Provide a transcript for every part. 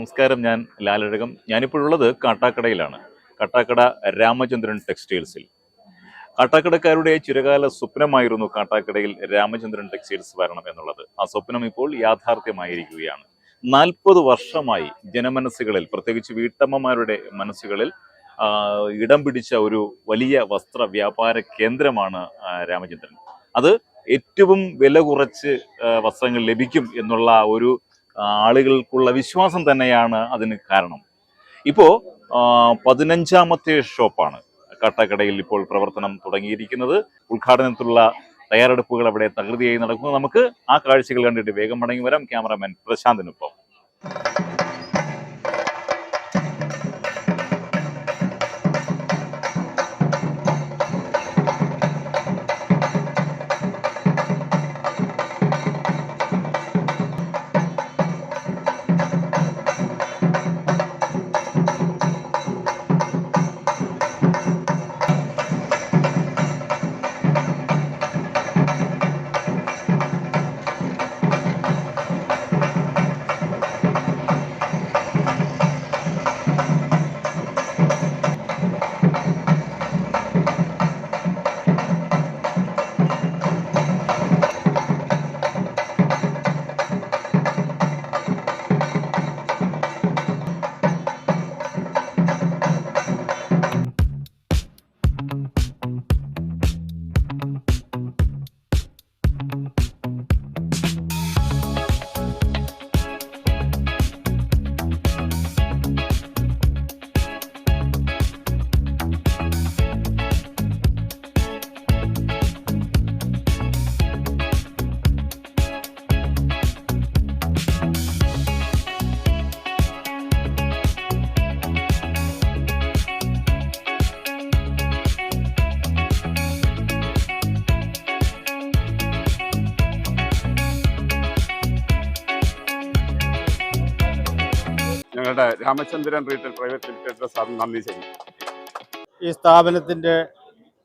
നമസ്കാരം ഞാൻ ലാലഴകം. ഞാനിപ്പോഴുള്ളത് കാട്ടാക്കടയിലാണ്. കാട്ടാക്കട രാമചന്ദ്രൻ ടെക്സ്റ്റൈൽസിൽ. കാട്ടാക്കടക്കാരുടെ ചിരകാല സ്വപ്നമായിരുന്നു കാട്ടാക്കടയിൽ രാമചന്ദ്രൻ ടെക്സ്റ്റൈൽസ് വരണം എന്നുള്ളത്. ആ സ്വപ്നം ഇപ്പോൾ യാഥാർത്ഥ്യമായിരിക്കുകയാണ്. നാൽപ്പത് വർഷമായി ജനമനസ്സുകളിൽ പ്രത്യേകിച്ച് വീട്ടമ്മമാരുടെ മനസ്സുകളിൽ ഇടം പിടിച്ച ഒരു വലിയ വസ്ത്ര വ്യാപാര കേന്ദ്രമാണ് രാമചന്ദ്രൻ. അത് ഏറ്റവും വില കുറച്ച് വസ്ത്രങ്ങൾ ലഭിക്കും എന്നുള്ള ഒരു ആളുകൾക്കുള്ള വിശ്വാസം തന്നെയാണ് അതിന് കാരണം. ഇപ്പോൾ പതിനഞ്ചാമത്തെ ഷോപ്പാണ് കാട്ടാക്കടയിൽ ഇപ്പോൾ പ്രവർത്തനം തുടങ്ങിയിരിക്കുന്നത്. ഉദ്ഘാടനത്തിലുള്ള തയ്യാറെടുപ്പുകൾ അവിടെ തകൃതിയായി നടക്കുന്നു. നമുക്ക് ആ കാഴ്ചകൾ കണ്ടിട്ട് വേഗം മടങ്ങി വരാം. ക്യാമറാമാൻ പ്രശാന്തിനൊപ്പം. ഞങ്ങളുടെ രാമചന്ദ്രൻ റീറ്റെയിൽ പ്രൈവറ്റ് ലിമിറ്റഡ് നന്ദി ചെയ്യും ഈ സ്ഥാപനത്തിന്റെ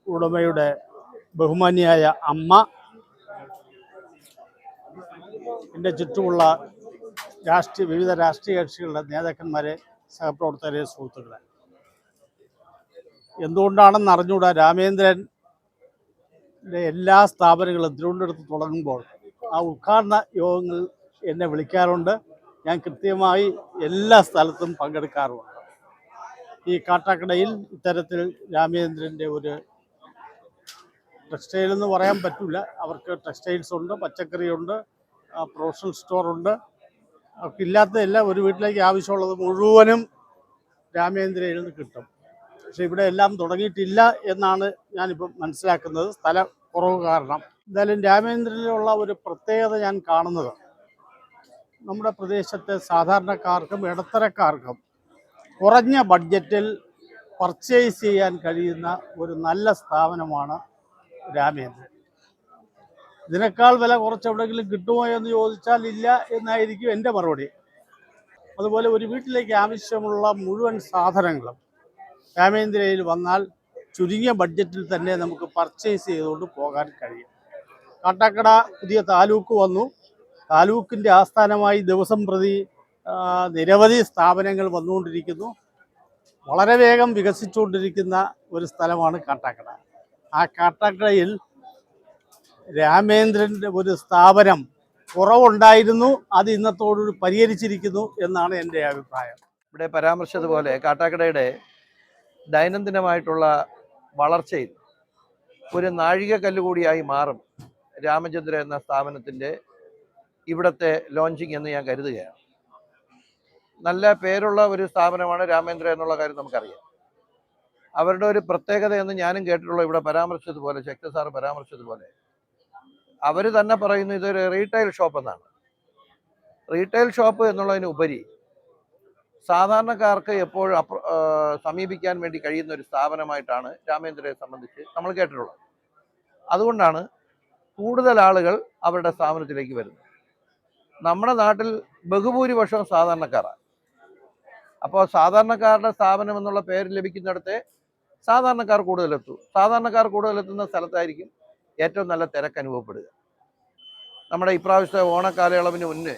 ഉടമയുടെ ബഹുമാന്യായ അമ്മ എന്റെ ചുറ്റുമുള്ള രാഷ്ട്രീയ വിവിധ രാഷ്ട്രീയ കക്ഷികളുടെ നേതാക്കന്മാരെ സഹപ്രവർത്തകരെ സുഹൃത്തുക്കളെ. എന്തുകൊണ്ടാണെന്ന് അറിഞ്ഞുകൂടാ രാമേന്ദ്രൻ എല്ലാ സ്ഥാപനങ്ങളും തിരുവനന്തപുരത്ത് തുടങ്ങുമ്പോൾ ആ ഉദ്ഘാടന യോഗങ്ങൾ എന്നെ വിളിക്കാറുണ്ട്. ഞാൻ കൃത്യമായി എല്ലാ സ്ഥലത്തും പങ്കെടുക്കാറുണ്ട്. ഈ കാട്ടാക്കടയിൽ ഇത്തരത്തിൽ രാമചന്ദ്രന്റെ ഒരു ടെക്സ്റ്റൈൽ എന്ന് പറയാൻ പറ്റില്ല അവർക്ക് ടെക്സ്റ്റൈൽസ് ഉണ്ട് പച്ചക്കറിയുണ്ട് പ്രൊഫഷണൽ സ്റ്റോർ ഉണ്ട്. അവർക്ക് ഇല്ലാത്തതെല്ലാം ഒരു വീട്ടിലേക്ക് ആവശ്യമുള്ളത് മുഴുവനും രാമേന്ദ്രയിൽ നിന്ന് കിട്ടും. പക്ഷെ ഇവിടെ എല്ലാം തുടങ്ങിയിട്ടില്ല എന്നാണ് ഞാനിപ്പം മനസ്സിലാക്കുന്നത്. സ്ഥല കുറവ് കാരണം. എന്തായാലും രാമേന്ദ്രനിലുള്ള ഒരു പ്രത്യേകത ഞാൻ കാണുന്നത്. നമ്മുടെ പ്രദേശത്തെ സാധാരണക്കാർക്കും ഇടത്തരക്കാർക്കും കുറഞ്ഞ ബഡ്ജറ്റിൽ പർച്ചേസ് ചെയ്യാൻ കഴിയുന്ന ഒരു നല്ല സ്ഥാപനമാണ് രാമേന്ദ്രൻ. ഇതിനേക്കാൾ വില കുറച്ച് എവിടെയെങ്കിലും കിട്ടുമോ എന്ന് ചോദിച്ചാൽ ഇല്ല എന്നായിരിക്കും എന്റെ മറുപടി. അതുപോലെ ഒരു വീട്ടിലേക്ക് ആവശ്യമുള്ള മുഴുവൻ സാധനങ്ങളും രാമേന്ദ്രയിൽ വന്നാൽ ചുരുങ്ങിയ ബഡ്ജറ്റിൽ തന്നെ നമുക്ക് പർച്ചേസ് ചെയ്തുകൊണ്ട് പോകാൻ കഴിയും. കാട്ടാക്കട പുതിയ താലൂക്ക് വന്നു. താലൂക്കിന്റെ ആസ്ഥാനമായി ദിവസം പ്രതി നിരവധി സ്ഥാപനങ്ങൾ വന്നുകൊണ്ടിരിക്കുന്നു. വളരെ വേഗം വികസിച്ചുകൊണ്ടിരിക്കുന്ന ഒരു സ്ഥലമാണ് കാട്ടാക്കട. ആ കാട്ടാക്കടയിൽ രാമേന്ദ്രന്റെ ഒരു സ്ഥാപനം കുറവുണ്ടായിരുന്നു അത് ഇന്നത്തോടൊരു പരിഹരിച്ചിരിക്കുന്നു എന്നാണ് എന്റെ അഭിപ്രായം. ഇവിടെ പരാമർശിച്ചതുപോലെ കാട്ടാക്കടയുടെ ദൈനംദിനമായിട്ടുള്ള വളർച്ചയിൽ ഒരു നാഴികക്കല്ല് കൂടിയായി മാറും രാമചന്ദ്ര എന്ന സ്ഥാപനത്തിന്റെ ഇവിടുത്തെ ലോഞ്ചിങ് എന്ന് ഞാൻ കരുതുകയാണ്. നല്ല പേരുള്ള ഒരു സ്ഥാപനമാണ് രാമേന്ദ്ര എന്നുള്ള കാര്യം നമുക്കറിയാം. അവരുടെ ഒരു പ്രത്യേകത എന്ന് ഞാനും കേട്ടിട്ടുള്ള ഇവിടെ പരാമർശിച്ചതുപോലെ ശക്തി സാർ പരാമർശിച്ചതുപോലെ അവർ തന്നെ പറയുന്നു ഇതൊരു റീറ്റെയിൽ ഷോപ്പ് എന്നാണ്. റീറ്റെയിൽ ഷോപ്പ് എന്നുള്ളതിന് ഉപരി സാധാരണക്കാർക്ക് എപ്പോഴും സമീപിക്കാൻ വേണ്ടി കഴിയുന്ന ഒരു സ്ഥാപനമായിട്ടാണ് രാമേന്ദ്രയെ സംബന്ധിച്ച് നമ്മൾ കേട്ടിട്ടുള്ളത്. അതുകൊണ്ടാണ് കൂടുതൽ ആളുകൾ അവരുടെ സ്ഥാപനത്തിലേക്ക് വരുന്നത്. നമ്മുടെ നാട്ടിൽ ബഹുഭൂരിപക്ഷവും സാധാരണക്കാരാണ്. അപ്പോൾ സാധാരണക്കാരുടെ സ്ഥാപനം എന്നുള്ള പേര് ലഭിക്കുന്നിടത്തെ സാധാരണക്കാർ കൂടുതലെത്തും. സാധാരണക്കാർ കൂടുതലെത്തുന്ന സ്ഥലത്തായിരിക്കും ഏറ്റവും നല്ല തിരക്ക് അനുഭവപ്പെടുക. നമ്മുടെ ഇപ്രാവശ്യത്തെ ഓണക്കാലയളവിന് മുന്നേ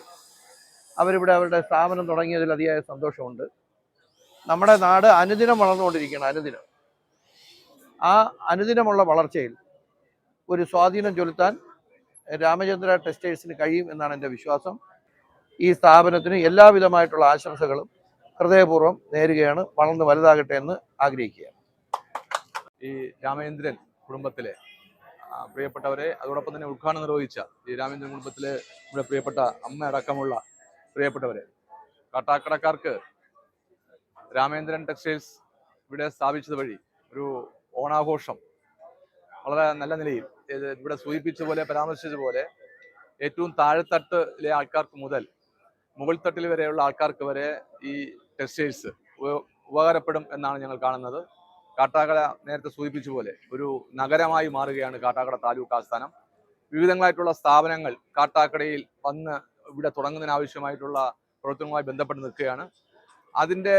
അവരിവിടെ അവരുടെ സ്ഥാപനം തുടങ്ങിയതിൽ അതിയായ സന്തോഷമുണ്ട്. നമ്മുടെ നാട് അനുദിനം വളർന്നുകൊണ്ടിരിക്കുകയാണ് അനുദിനം. ആ അനുദിനമുള്ള വളർച്ചയിൽ ഒരു സ്വാധീനം ചെലുത്താൻ രാമചന്ദ്ര ടെക്സ്റ്റൈൽസിന് കഴിയും എന്നാണ് എന്റെ വിശ്വാസം. ഈ സ്ഥാപനത്തിന് എല്ലാവിധമായിട്ടുള്ള ആശംസകളും ഹൃദയപൂർവം നേരുകയാണ്. വളർന്ന് വലുതാകട്ടെ എന്ന് ആഗ്രഹിക്കുകയാണ്. ഈ രാമചന്ദ്രൻ കുടുംബത്തിലെ പ്രിയപ്പെട്ടവരെ അതോടൊപ്പം തന്നെ ഉദ്ഘാടനം നിർവഹിച്ച ഈ രാമചന്ദ്രൻ കുടുംബത്തിലെ നമ്മുടെ പ്രിയപ്പെട്ട അമ്മ അടക്കമുള്ള പ്രിയപ്പെട്ടവരെ കാട്ടാക്കടക്കാർക്ക് രാമേന്ദ്രൻ ടെക്സ്റ്റൈൽസ് ഇവിടെ സ്ഥാപിച്ചത് വഴി ഒരു ഓണാഘോഷം വളരെ നല്ല നിലയിൽ ഇവിടെ സൂചിപ്പിച്ച പോലെ പരാമർശിച്ച പോലെ ഏറ്റവും താഴെത്തട്ടിലെ ആൾക്കാർക്ക് മുതൽ മുകൾ തട്ടിൽ വരെയുള്ള ആൾക്കാർക്ക് വരെ ഈ ടെക്സ്റ്റൈൽസ് ഉപ- ഉപകാരപ്പെടും എന്നാണ് ഞങ്ങൾ കാണുന്നത്. കാട്ടാക്കട നേരത്തെ സൂചിപ്പിച്ച പോലെ ഒരു നഗരമായി മാറുകയാണ് കാട്ടാക്കട താലൂക്ക് ആസ്ഥാനം. വിവിധങ്ങളായിട്ടുള്ള സ്ഥാപനങ്ങൾ കാട്ടാക്കടയിൽ വന്ന് ഇവിടെ തുടങ്ങുന്നതിനാവശ്യമായിട്ടുള്ള പ്രവർത്തനവുമായി ബന്ധപ്പെട്ട് നിൽക്കുകയാണ്. അതിന്റെ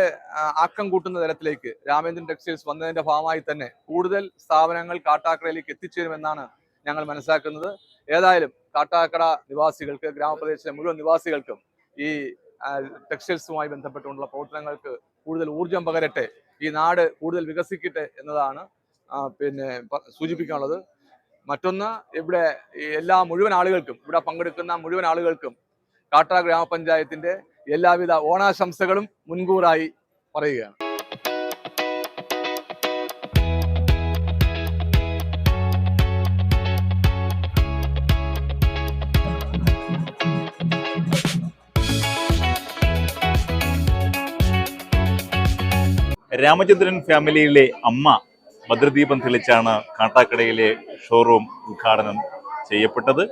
ആക്കം കൂട്ടുന്ന തരത്തിലേക്ക് രാമേന്ദ്രൻ ടെക്സ്റ്റൈൽസ് വന്നതിന്റെ ഭാഗമായി തന്നെ കൂടുതൽ സ്ഥാപനങ്ങൾ കാട്ടാക്കടയിലേക്ക് എത്തിച്ചേരുമെന്നാണ് ഞങ്ങൾ മനസ്സിലാക്കുന്നത്. ഏതായാലും കാട്ടാക്കട നിവാസികൾക്ക് ഗ്രാമപ്രദേശത്തെ മുഴുവൻ നിവാസികൾക്കും ഈ ടെക്സ്റ്റൈൽസുമായി ബന്ധപ്പെട്ടുകൊണ്ടുള്ള പ്രവർത്തനങ്ങൾക്ക് കൂടുതൽ ഊർജം പകരട്ടെ ഈ നാട് കൂടുതൽ വികസിക്കട്ടെ എന്നതാണ് പിന്നെ സൂചിപ്പിക്കാനുള്ളത്. മറ്റൊന്ന് ഇവിടെ എല്ലാ മുഴുവൻ ആളുകൾക്കും ഇവിടെ പങ്കെടുക്കുന്ന മുഴുവൻ ആളുകൾക്കും കാട്ടാ ഗ്രാമപഞ്ചായത്തിന്റെ എല്ലാവിധ ഓണാശംസകളും മുൻകൂറായി പറയുകയാണ്. രാമചന്ദ്രൻ ഫാമിലിയിലെ അമ്മ ഭദ്രദീപം തെളിച്ചാണ് കാട്ടാക്കടയിലെ ഷോറൂം ഉദ്ഘാടനം ചെയ്യപ്പെട്ടത്.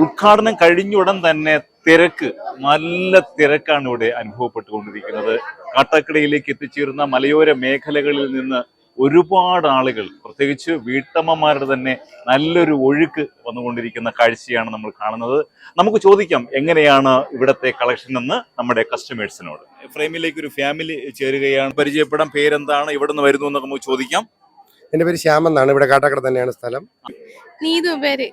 ഉദ്ഘാടനം കഴിഞ്ഞ ഉടൻ തന്നെ തിരക്ക് നല്ല തിരക്കാണ് ഇവിടെ അനുഭവപ്പെട്ടുകൊണ്ടിരിക്കുന്നത്. കാട്ടാക്കടയിലേക്ക് എത്തിച്ചേരുന്ന മലയോര മേഖലകളിൽ നിന്ന് ഒരുപാട് ആളുകൾ പ്രത്യേകിച്ച് വീട്ടമ്മമാരുടെ തന്നെ നല്ലൊരു ഒഴുക്ക് വന്നുകൊണ്ടിരിക്കുന്ന കാഴ്ചയാണ് നമ്മൾ കാണുന്നത്. നമുക്ക് ചോദിക്കാം എങ്ങനെയാണ് ഇവിടത്തെ കളക്ഷൻ എന്ന് നമ്മുടെ കസ്റ്റമേഴ്സിനോട് ഫ്രെയിമിലേക്ക് ഒരു ഫാമിലി ചേരുകയാണ്. പരിചയപ്പെടാൻ പേരെന്താണ്? ഇവിടെ നിന്ന് വരുന്നു എന്നൊക്കെ നമുക്ക് ചോദിക്കാം. എന്റെ പേര് ശ്യാം എന്നാണ്. ഇവിടെ കാട്ടാക്കട തന്നെയാണ് സ്ഥലം. നീതു പേര്.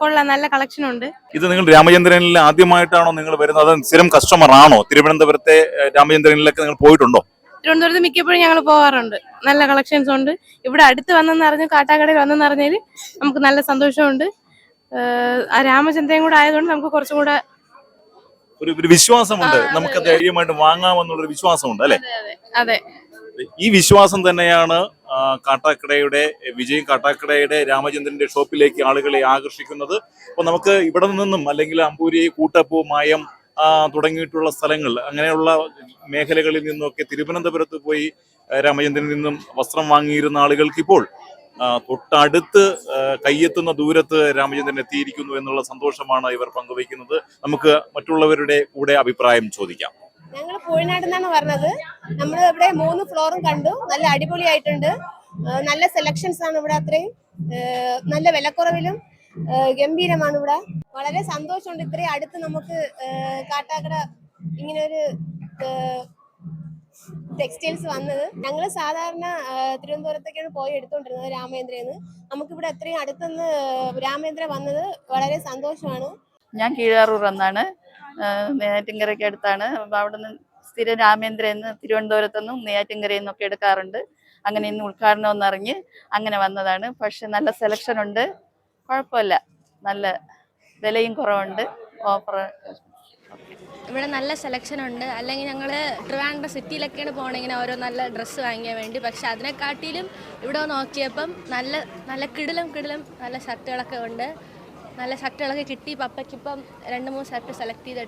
കൊള്ള. നല്ല കളക്ഷൻ ഉണ്ട്. ഇത് നിങ്ങൾ രാമചന്ദ്രനിൽ ആദ്യമായിട്ടാണോ നിങ്ങൾ വരുന്നത്? അത് സ്ഥിരം കസ്റ്റമർ ആണോ? തിരുവനന്തപുരത്തെ രാമചന്ദ്രനിലൊക്കെ നിങ്ങൾ പോയിട്ടുണ്ടോ? തിരുവനന്തപുരത്ത് മിക്കപ്പോഴും ഞങ്ങൾ പോകാറുണ്ട് നല്ല കളക്ഷൻസ് ഉണ്ട്. ഇവിടെ അടുത്ത് വന്നെന്ന് അറിഞ്ഞു കാട്ടാക്കടയിൽ വന്നെന്ന് അറിഞ്ഞാൽ നമുക്ക് നല്ല സന്തോഷമുണ്ട്. ആ രാമചന്ദ്രൻ കൂടെ ആയതുകൊണ്ട് നമുക്ക് കുറച്ചും കൂടെ ഒരു വിശ്വാസമുണ്ട്. നമുക്ക്. ധൈര്യമായിട്ട് വാങ്ങാമെന്നുള്ളൊരു വിശ്വാസമുണ്ട് അല്ലേ? അതെ. ഈ വിശ്വാസം തന്നെയാണ് കാട്ടാക്കടയുടെ വിജയ് കാട്ടാക്കടയുടെ രാമചന്ദ്രന്റെ ഷോപ്പിലേക്ക് ആളുകളെ ആകർഷിക്കുന്നത്. അപ്പോൾ നമുക്ക് ഇവിടെ നിന്നും അല്ലെങ്കിൽ അമ്പൂരി കൂട്ടപ്പൂ മായം തുടങ്ങിയിട്ടുള്ള സ്ഥലങ്ങൾ അങ്ങനെയുള്ള മേഖലകളിൽ നിന്നൊക്കെ തിരുവനന്തപുരത്ത് പോയി രാമചന്ദ്രനിൽ നിന്നും വസ്ത്രം വാങ്ങിയിരുന്ന ആളുകൾക്ക് ഇപ്പോൾ തൊട്ടടുത്ത് കയ്യെത്തുന്ന ദൂരത്ത് രാമചന്ദ്രൻ എത്തിയിരിക്കുന്നു എന്നുള്ള സന്തോഷമാണ് ഇവർ പങ്കുവയ്ക്കുന്നത്. നമുക്ക് മറ്റുള്ളവരുടെ കൂടെ അഭിപ്രായം ചോദിക്കാം. ഞങ്ങൾ പൂഴിനാട് നിന്നാണ് പറഞ്ഞത് നമ്മൾ ഇവിടെ മൂന്ന് ഫ്ലോറും കണ്ടു. നല്ല അടിപൊളിയായിട്ടുണ്ട്. നല്ല സെലക്ഷൻസ് ആണ് ഇവിടെ അത്രയും. നല്ല വിലക്കുറവിലും ഗംഭീരമാണ് ഇവിടെ. വളരെ സന്തോഷമുണ്ട്. ഇത്രയും അടുത്ത് നമുക്ക് കാട്ടാക്കട ഇങ്ങനെ ഒരു ടെക്സ്റ്റൈൽസ് വന്നത്. ഞങ്ങൾ സാധാരണ തിരുവനന്തപുരത്തേക്കാണ് പോയി എടുത്തുകൊണ്ടിരുന്നത് രാമേന്ദ്രന്ന്. നമുക്കിവിടെ അത്രയും അടുത്തുനിന്ന് രാമേന്ദ്ര വന്നത് വളരെ സന്തോഷമാണ്. ഞാൻ കീഴാറൂർ എന്നാണ്. നെയ്യാറ്റിൻകരയ്ക്ക് അടുത്താണ്. അപ്പൊ അവിടുന്ന് സ്ഥിരം രാമേന്ദ്രൻ എന്ന് തിരുവനന്തപുരത്തു നിന്നും നെയ്യാറ്റിൻകരയിൽ നിന്നൊക്കെ എടുക്കാറുണ്ട്. അങ്ങനെ ഇന്ന് ഉദ്ഘാടനം ഒന്നറിഞ്ഞ് അങ്ങനെ വന്നതാണ്. പക്ഷെ നല്ല സെലക്ഷൻ ഉണ്ട്. കുഴപ്പമില്ല. നല്ല വിലയും കുറവുണ്ട്. ഓഫർ ഇവിടെ നല്ല സെലക്ഷൻ ഉണ്ട്. അല്ലെങ്കിൽ ഞങ്ങൾ ട്രിവാൻഡ്രം സിറ്റിയിലൊക്കെയാണ് പോകണമെങ്കിൽ ഓരോ നല്ല ഡ്രസ്സ് വാങ്ങിയാൽ വേണ്ടി. പക്ഷെ അതിനെക്കാട്ടിലും ഇവിടെ നോക്കിയപ്പം നല്ല നല്ല കിടിലം കിടിലം നല്ല ഷർട്ടുകളൊക്കെ ഉണ്ട്. നല്ല ഷർട്ടുകളൊക്കെ കിട്ടി. പപ്പയ്ക്കിപ്പം രണ്ട് മൂന്ന് ഷർട്ട് സെലക്ട് ചെയ്ത്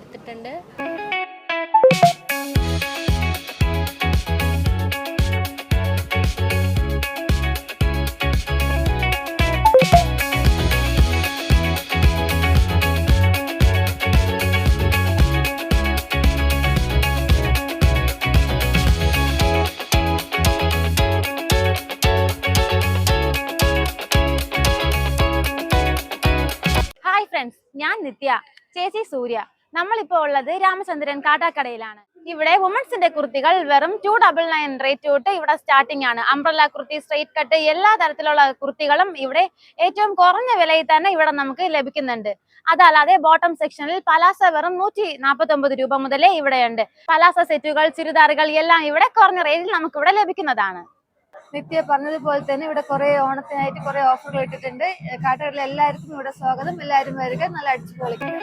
നിത്യ ചേച്ചി സൂര്യ. നമ്മളിപ്പോൾ ഉള്ളത് രാമചന്ദ്രൻ കാട്ടാക്കടയിലാണ്. ഇവിടെ വുമൻസിന്റെ കുർത്തികൾ വെറും ടു ഡബിൾ നയൻ റേറ്റ് തൊട്ട് ഇവിടെ സ്റ്റാർട്ടിംഗ് ആണ്. അംബ്രല്ല കുർത്തി സ്ട്രൈറ്റ് കട്ട് എല്ലാ തരത്തിലുള്ള കുർത്തികളും ഇവിടെ ഏറ്റവും കുറഞ്ഞ വിലയിൽ തന്നെ ഇവിടെ നമുക്ക് ലഭിക്കുന്നുണ്ട്. അതല്ലാതെ ബോട്ടം സെക്ഷനിൽ പലാസ വെറും നൂറ്റി നാൽപ്പത്തി രൂപ മുതലേ ഇവിടെയുണ്ട്. പലാസ സെറ്റുകൾ ചുരിദാറുകൾ എല്ലാം ഇവിടെ കുറഞ്ഞ റേറ്റിൽ നമുക്ക് ഇവിടെ ലഭിക്കുന്നതാണ്. നിത്യ പറഞ്ഞതുപോലെ തന്നെ ഇവിടെ കുറെ ഓണത്തിനായിട്ട് കുറെ ഓഫറുകൾ ഇട്ടിട്ടുണ്ട്. കാട്ടുകളിൽ എല്ലാവർക്കും ഇവിടെ സ്വാഗതം. എല്ലാവരും വരിക. നല്ല അടിച്ചു പൊളിക്കുക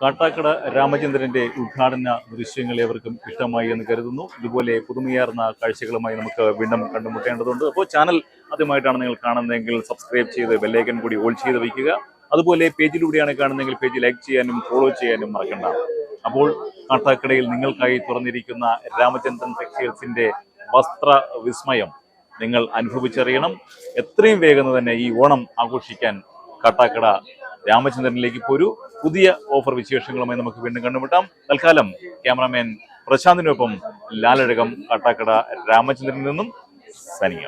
കാട്ടാക്കട രാമചന്ദ്രന്റെ ഉദ്ഘാടന ദൃശ്യങ്ങൾ ഏവർക്കും ഇഷ്ടമായി എന്ന് കരുതുന്നു. ഇതുപോലെ പുതുമയാർന്ന കാഴ്ചകളുമായി നമുക്ക് വീണ്ടും കണ്ടുമുട്ടേണ്ടതുണ്ട്. അപ്പോൾ ചാനൽ ആദ്യമായിട്ടാണ് നിങ്ങൾ കാണുന്നതെങ്കിൽ സബ്സ്ക്രൈബ് ചെയ്ത് ബെല്ലൈക്കൻ കൂടി ഓൾ ചെയ്ത് വയ്ക്കുക. അതുപോലെ പേജിലൂടെയാണ് കാണുന്നതെങ്കിൽ പേജ് ലൈക്ക് ചെയ്യാനും ഫോളോ ചെയ്യാനും മറക്കണ്ട. അപ്പോൾ കാട്ടാക്കടയിൽ നിങ്ങൾക്കായി തുറന്നിരിക്കുന്ന രാമചന്ദ്രൻ ടെക്സ്റ്റൈൽസിന്റെ വസ്ത്ര വിസ്മയം നിങ്ങൾ അനുഭവിച്ചറിയണം. എത്രയും വേഗം തന്നെ ഈ ഓണം ആഘോഷിക്കാൻ കാട്ടാക്കട രാമചന്ദ്രനിലേക്ക് ഇപ്പോൾ ഒരു പുതിയ ഓഫർ വിശേഷങ്ങളുമായി നമുക്ക് വീണ്ടും കണ്ടുമുട്ടാം. തൽക്കാലം ക്യാമറാമാൻ പ്രശാന്തിനൊപ്പം ലാലഴകം കാട്ടാക്കട രാമചന്ദ്രനിൽ നിന്നും സനിയ.